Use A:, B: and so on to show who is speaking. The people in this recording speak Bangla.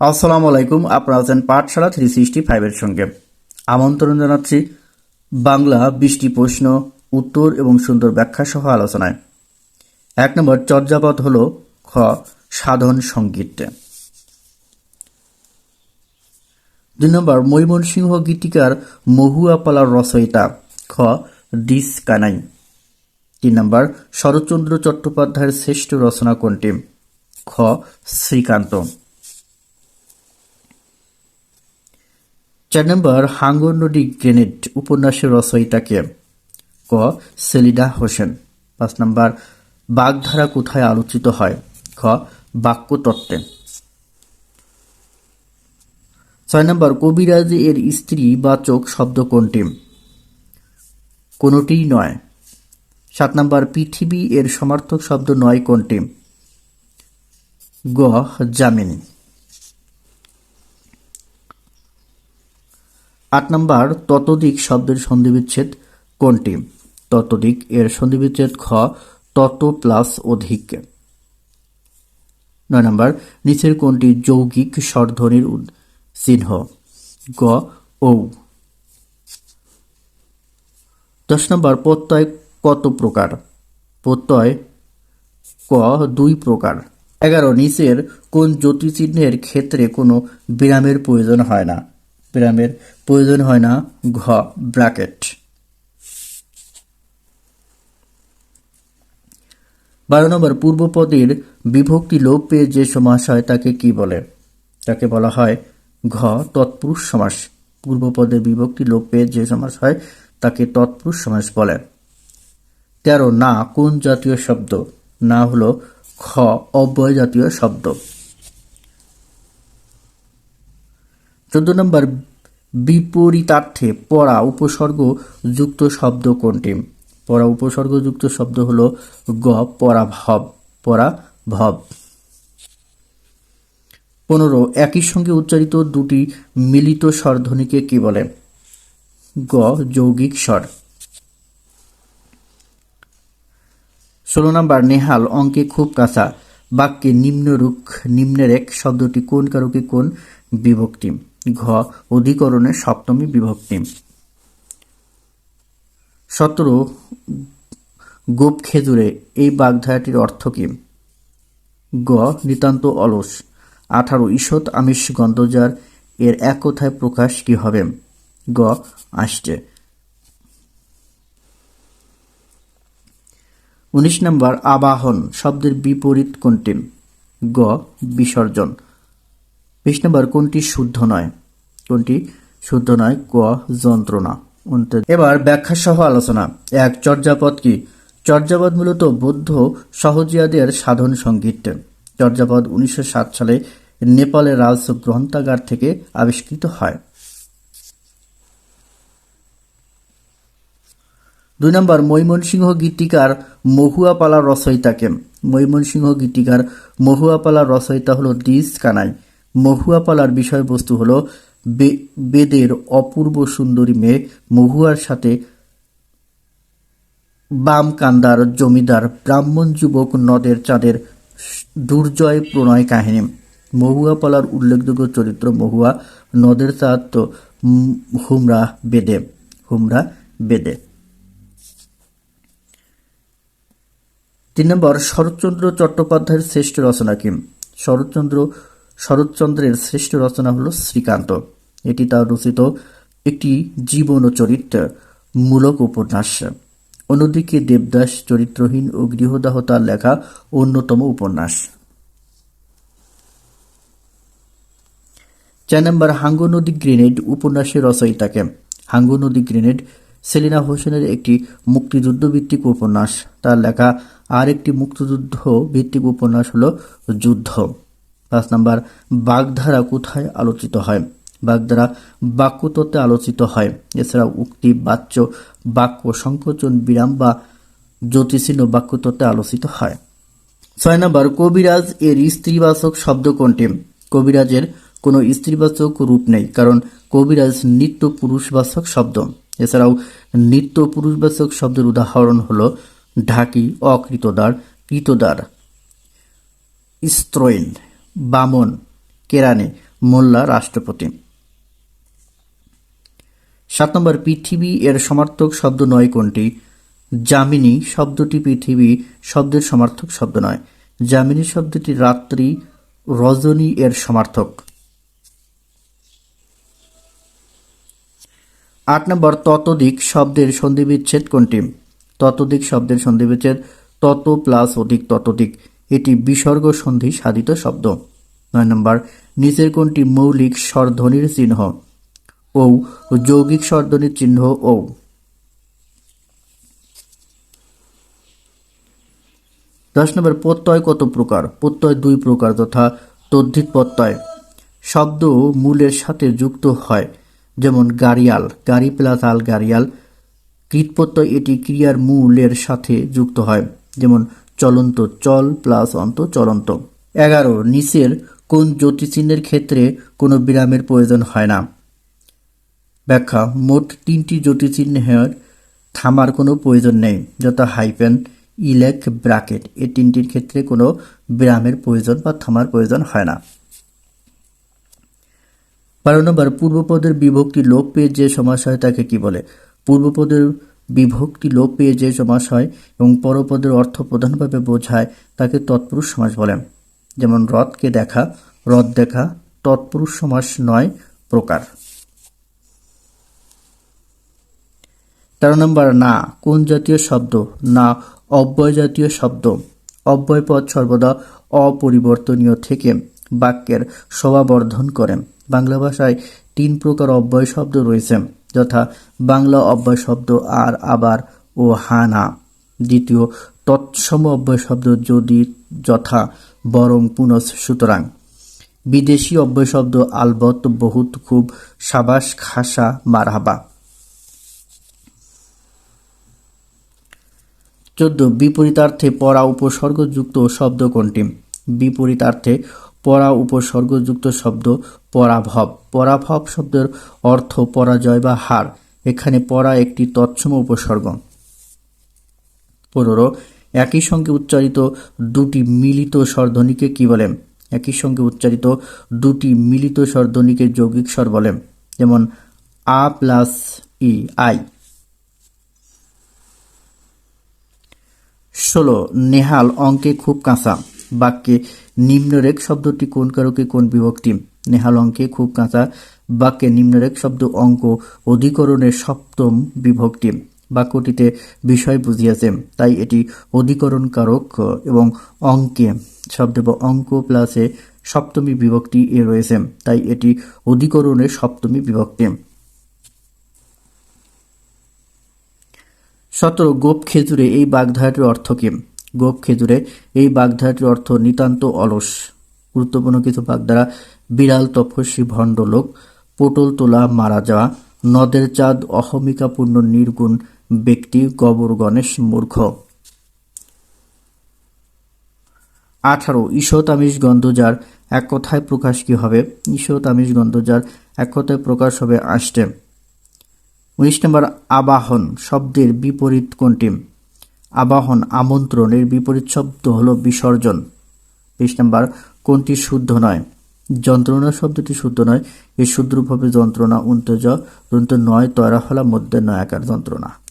A: আসসালামু আলাইকুম, আপনারা আছেন পাঠশালা থ্রি সিক্সটি ফাইভের সঙ্গে। আমন্ত্রণ জানাচ্ছি বাংলা বৃষ্টি প্রশ্ন, উত্তর এবং সুন্দর ব্যাখ্যা সহ আলোচনায়। এক নম্বর চর্যাপদ হল খ, সাধন সংগীত দুই নম্বর ময়মনসিংহ গীতিকার মহুয়া পালার রচয়িতা খ, ডিস কানাই। তিন নম্বর শরৎচন্দ্র চট্টোপাধ্যায়ের শ্রেষ্ঠ রচনা কোনটি? খ, শ্রীকান্ত। চার নম্বর, হাঙ্গর নদী গ্রেনেড উপন্যাসের রচয়িতাকে ক, সেলিডা হোসেন। পাঁচ নম্বর, বাগধারা কোথায় আলোচিত হয়? খ, বাক্যতত্ত্বে। ছয় নম্বর, কবিরাজ এর স্ত্রী বাচক শব্দ কোনটি? কোনটিই নয়। সাত নম্বর, পৃথিবী এর সমার্থক শব্দ নয় কোনটি? গ, জামিন। আট নম্বর, ততোধিক শব্দের সন্ধিবিচ্ছেদ কোনটি? ততোধিক এর সন্ধিবিচ্ছেদ খ, তত প্লাস অধিক। নয় নম্বর, নিচের কোনটি যৌগিক স্বরধ্বনির চিহ্ন? গ, ঔ। দশ নম্বর, প্রত্যয় কত প্রকার? প্রত্যয় ক, দুই প্রকার। এগারো, নিচের কোন জ্যোতিচিহ্নের ক্ষেত্রে কোনো বিরামের প্রয়োজন হয় না? বিরামের প্রয়োজন হয় না, ঘ, ব্র্যাকেট। বারো নম্বর, পূর্বপদের বিভক্তি লোপ পেয়ে যে সমাস হয় তাকে কি বলে? তাকে বলা হয় ঘ, তৎপুরুষ সমাস। পূর্বপদের বিভক্তি লোপ পেয়ে যে সমাস হয় তাকে তৎপুরুষ সমাস বলে। তেরো, না, কোন জাতীয় শব্দ? না হলো খ, অব্যয় জাতীয় শব্দ। চোদ্দ নম্বর, বিপরীতার্থে পড়া উপসর্গ যুক্ত শব্দ কোনটি? পড়া উপসর্গ যুক্ত শব্দ হলো গ পরাভব পরাভব পনেরো, একই সঙ্গে উচ্চারিত দুটি মিলিত স্বরধ্বনিকে কি বলে? গ, যৌগিক স্বর। ষোলো নম্বর, নেহাল, অঙ্কে খুব কাঁচা। বাক্যে নিম্নরূপ নিম্নের এক শব্দটি কোন কারকে কোন বিভক্তি? ঘ, অধিকরণে সপ্তমী বিভক্তি। সতেরো, গোপ খেজুরে, এই বাগধারাটির অর্থ কি? গ, নিতান্ত অলস। আঠারো, ঈষৎ আমিষ গন্ধজার এর এক কথায় প্রকাশ কি হবে? গ, আসছে। উনিশ নম্বর, আবাহন শব্দের বিপরীত কোনটি? গ, বিসর্জন। বিশ নম্বর কোনটি শুদ্ধ নয়? কোনটি শুদ্ধ নয়? ক, যন্ত্রণা। এবার ব্যাখ্যা সহ আলোচনা। এক, চর্যাপদ কি? চর্যাপদ মূলত বৌদ্ধ সহজিয়াদের সাধন সংগীত। চর্যাপদ উনিশশো সাত সালে নেপালের রাজ গ্রন্থাগার থেকে আবিষ্কৃত হয়। দুই নম্বর, মৈমনসিংহ গীতিকার মহুয়াপালার রচয়িতাকে। মৈমনসিংহ গীতিকার মহুয়াপালা রচয়িতা হল দিস কানাই। মহুয়াপালার বিষয়বস্তু হল বেদের অপূর্ব সুন্দরী মেয়ে মহুয়ার সাথে বামকান্দার জমিদার ব্রাহ্মণ যুবক নদের চাঁদের দুর্জয় প্রণয় কাহিনী। মহুয়া পালার উল্লেখযোগ্য চরিত্র মহুয়া, নদের চাঁদ তো হুমরা বেদে হুমরা বেদে। তিন নম্বর, শরৎচন্দ্র চট্টোপাধ্যায়ের শ্রেষ্ঠ রচনা কি? শরৎচন্দ্র শরৎচন্দ্রের শ্রেষ্ঠ রচনা হল শ্রীকান্ত। এটি তার রচিত একটি জীবন ও চরিত্র মূলক উপন্যাস। অন্যদিকে দেবদাস চরিত্রহীন ও গৃহদাহ তার লেখা অন্যতম উপন্যাস। চার নম্বর, হাঙ্গো নদী গ্রেনেড উপন্যাসের রচয়িতাকে। হাঙ্গো নদী গ্রেনেড সেলিনা হোসেনের একটি মুক্তিযুদ্ধ ভিত্তিক উপন্যাস। তার লেখা আর একটি মুক্তিযুদ্ধ ভিত্তিক উপন্যাস হলো যুদ্ধ। পাঁচ নম্বর, বাগধারা কোথায় আলোচিত হয়? বাগধারা বাক্যতত্ত্বে আলোচিত হয়। এছাড়া উক্তি, বাচ্য, বাক্য, সংকোচন, বিরাম বা জ্যোতিষীন বাক্যতত্ত্বে আলোচিত হয়। ছয় নম্বর, কবিরাজ এর স্ত্রীবাচক শব্দ কোনটি? কবিরাজের কোনো স্ত্রীবাচক রূপ নেই, কারণ কবিরাজ নিত্য পুরুষবাচক শব্দ। এছাড়াও নিত্য পুরুষবাচক শব্দের উদাহরণ হল ঢাকি, অকৃতদার, কৃতদার স্ত্রৈন বামন, কেরানি, মোল্লা রাষ্ট্রপতি। সাত নম্বর, পৃথিবী এর সমার্থক শব্দ নয় কোনটি? যামিনী শব্দটি পৃথিবী শব্দের সমার্থক শব্দ নয়। যামিনী শব্দটি রাত্রি রজনী এর সমার্থক। আট নম্বর, ততোধিক শব্দের সন্ধিবিচ্ছেদ কোনটি? ততোধিক শব্দের সন্ধিবিচ্ছেদ, তত প্লাস অধিক ততোধিক। এটি বিসর্গ সন্ধি সাধিত শব্দ। নয় নম্বর নিচের কোনটি মৌলিক স্বরধ্বনির চিহ্ন? ও যৌগিক স্বরধ্বনির চিহ্ন ও দশ নম্বর, প্রত্যয় কত প্রকার? প্রত্যয় দুই প্রকার তথা তদ্ধিত প্রত্যয়। শব্দ মূলের সাথে যুক্ত হয়, যেমন গাড়িয়াল, গাড়ি প্লাস আল গাড়িয়াল কৃতপ্রত্যয় এটি ক্রিয়ার মূলের সাথে যুক্ত হয়, যেমন চলন্ত চল প্লাস অন্ত চলন্ত এগারো, নিচের কোন জ্যোতিচিহ্নের ক্ষেত্রে কোনো বিরামের প্রয়োজন হয় না? ব্যাখ্যা, মোট তিনটি জ্যোতিচিহ্নের থামার কোনো প্রয়োজন নেই, যথা হাইপেন ইলেক ব্রাকেট এই তিনটির ক্ষেত্রে কোনো বিরামের প্রয়োজন বা থামার প্রয়োজন হয় না। বারো নম্বর, পূর্বপদের বিভক্তি লোপ পেয়ে যে সমাস হয় তাকে কি বলে? পূর্বপদের বিভক্তি লোপ পেয়ে যে সমাস হয় এবং পরপদের অর্থ প্রধানভাবে বোঝায়, তাকে তৎপুরুষ সমাস বলেন যেমন রথকে দেখা, রথ দেখা তৎপুরুষ সমাস নয়, প্রকার। তেরো নম্বর, না, কোন জাতীয় শব্দ? না, অব্যয় জাতীয় শব্দ। অব্যয় পদ সর্বদা অপরিবর্তনীয় থেকে বাক্যের শোভাবর্ধন করে। বাংলা ভাষায় তিন প্রকার অব্যয় শব্দ রয়েছে। যথা বাংলা অব্যয় শব্দ আর আবার ও হানা। দ্বিতীয়, তৎসম অব্যয় শব্দ যদি যথা, বরং পুনঃ সুতরাং। বিদেশি অব্যয় শব্দ আলবত বহুত খুব সাবাস খাসা মারহাবা। চোদ্দ, বিপরীতার্থে পরা উপসর্গযুক্ত শব্দ কোনটি? বিপরীতার্থে পরা উপসর্গযুক্ত শব্দ পরাভব। পরাভব শব্দের অর্থ পরাজয় বা হার। এখানে পরা একটি তৎসম উপসর্গ। পনেরো, একই সঙ্গে উচ্চারিত দুটি মিলিত স্বরধ্বনিকে কি বলে একই সঙ্গে উচ্চারিত দুটি মিলিত স্বরধ্বনিকে যৌগিক স্বর বলে যেমন আ প্লাস ই, আই। ষোলো, নেহাল অঙ্কে খুব কাঁচা। বাক্যে নিম্নরেখ শব্দটি কোন কারকে, কোন বিভক্তি? নেহাল অঙ্কে খুব কাঁচা বাক্যে নিম্নরেখ শব্দ অঙ্ক অধিকরণের সপ্তম বিভক্তি বাক্যটিতে বিষয় বুঝিয়াছে। তাই এটি অধিকরণ কারক এবং অঙ্কে শব্দ বা অঙ্ক প্লাসে সপ্তমী বিভক্তি এ রয়েছে। তাই এটি অধিকরণের সপ্তমী বিভক্তি। সতেরো গোপ খেজুরে এই বাগধারাটির অর্থ কি? গোপ খেজুরে এই বাগধারাটির অর্থ নিতান্ত অলস। গুরুত্বপূর্ণ কিছু বাগধারা বিড়াল, তপস্বী, ভণ্ড লোক, পটল, তোলা, মারা যাওয়া, নদের চাঁদ, অহমিকাপূর্ণ নির্গুণ ব্যক্তি, গবর গণেশ, মূর্খ। আঠারো ঈশত আমিষ গন্ধজার এক কথায় প্রকাশ কি হবে? ঈশত আমিষ গন্ধজার এক কথায় প্রকাশ হবে আষ্টে উনিশ নম্বর, আবাহন শব্দের বিপরীত কোনটি? আবাহন আমন্ত্রণের বিপরীত শব্দ হল বিসর্জন। বিশ নাম্বার, কোনটি শুদ্ধ নয়? যন্ত্রণা শব্দটি শুদ্ধ নয়, এর শুদ্রভাবে যন্ত্রণা উন্তজ নয় তয়রা হলা মধ্যে নয়াকার যন্ত্রণা।